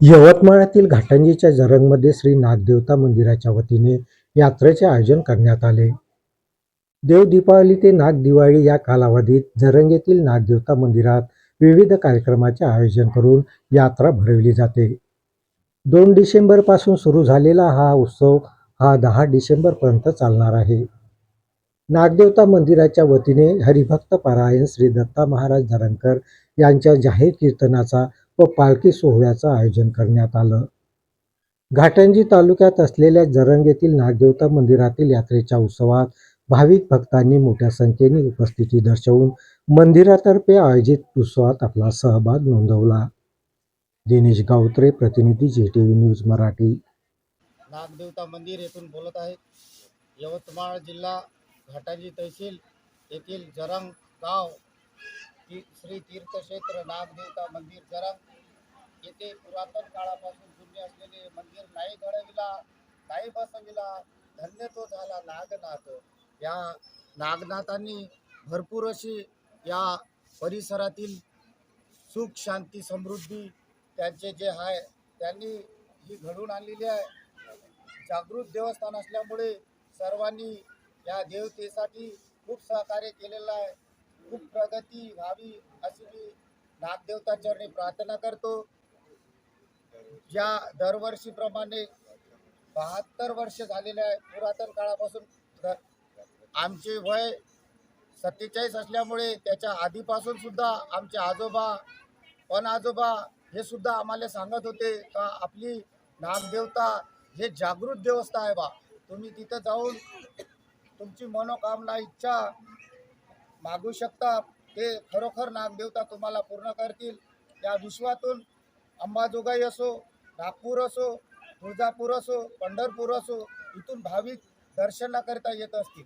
यवतमाळातील घाटंजीच्या जरंगमध्ये श्री नागदेवता मंदिराच्या वतीने यात्रेचे आयोजन करण्यात आले. देव दीपावली ते नाग दिवाळी या कालावधीत जरंग येथील नागदेवता मंदिरात विविध कार्यक्रमाचे आयोजन करून यात्रा भरवली जाते. दोन डिसेंबरपासून सुरू झालेला हा उत्सव हा दहा डिसेंबरपर्यंत चालणार आहे. नागदेवता मंदिराच्या वतीने हरिभक्त पारायण श्री दत्ता महाराज धरणकर यांच्या जाहीर कीर्तनाचा व पालखी सोहळ्याचं आयोजन करण्यात आलं. घाटंजी तालुक्यात असलेल्या जरंग येथील नागदेवता मंदिरातील यात्रेच्या उत्सवात भाविक भक्तांनी मोठ्या संख्येने उपस्थिती दर्शवून मंदिरातर्फे आयोजित उत्सवात आपला सहभाग नोंदवला. दिनेश गावत्रे प्रतिनिधी G T V news Marathi. नागदेवता मंदिर येथून बोलत आहे यवतमाळ जिल्हा घाटाजी तहसील येथील जरंग गाव ती श्री तीर्थक्षेत्र नागदेवता मंदिर. जरंग येथे पुरातन काळापासून जुने असलेले मंदिर नाही घडविला नाही बसविला धन्य तो झाला नागनाथ. या नागनाथांनी भरपूर अशी या परिसरातील सुख शांती समृद्धी त्यांचे जे आहे त्यांनी ही घडवून आणलेली आहे. जागृत देवस्थान असल्यामुळे सर्वांनी या देवतेसाठी खूप सहकार्य केलेलं आहे. खूप प्रगती व्हावी अशी मी नागदेवता चरणी प्रार्थना करतो. ज्या दरवर्षीप्रमाणे बहात्तर वर्ष झालेले आहे पुरातन काळापासून आमचे वय सत्तेचाळीस असल्यामुळे त्याच्या आधीपासून सुद्धा आमचे आजोबा पण आजोबा हे सुद्धा आम्हाला सांगत होते का आपली नागदेवता हे जागृत देवस्था आहे बा. तुम्ही तिथं जाऊन तुमची मनोकामना इच्छा मागू शकता. ते खरोखर नागदेवता तुम्हाला पूर्ण करतील. या विश्वातून अंबाजोगाई असो नागपूर असो तुळजापूर असो पंढरपूर असो इथून भाविक दर्शनाकरिता येत असतील.